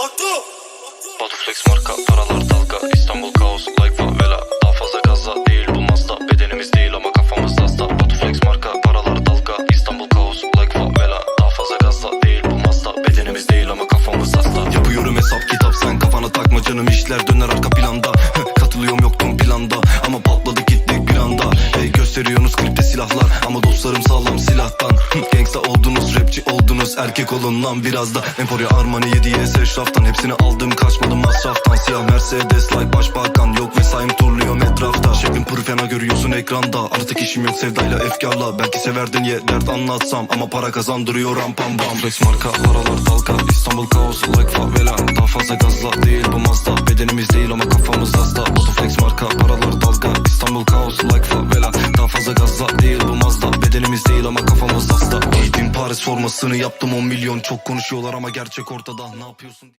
Batu Flex marka paralar dalga. İstanbul kaos like favela Daha fazla gaza değil bu Mazda. Bedenimiz değil ama kafamız hasta. Batu Flex marka paralar dalga. İstanbul kaos like favela Daha fazla gaza değil bu Mazda. Bedenimiz değil ama kafamız hasta. Yapıyorum hesap kitap. Sen kafana takma canım. İşler döner arka planda. Katılıyorum yoktum planda. Ama patladık gittik bir anda Hey gösteriyorsunuz kripte silahlar. Ama dostlarım sağlam rapçi oldunuz erkek olun lan biraz da. Emporia Armani 7'ye eşraftan Hepsini aldım kaçmadım masraftan. Siyah Mercedes like başbakan yok mesaim turluyorum etrafta. Şeklim pırı fena görüyorsun ekranda. Artık işim yok sevdayla efkarla. Belki severdin ye dert anlatsam. Ama para kazandırıyor ram pam bam. Flex marka paralar dalga. İstanbul kaos like favela. Daha fazla gazla değil bu Mazda. Bedenimiz değil ama kafamız hasta. Batu Flex marka paralar dalga. İstanbul kaos like favela. Daha fazla gazla değil bu Mazda Bedenimiz değil ama kafamız hasta. Giydim Paris formasını yaptım 10 milyon. Çok konuşuyorlar ama gerçek ortada. Ne yapıyorsun?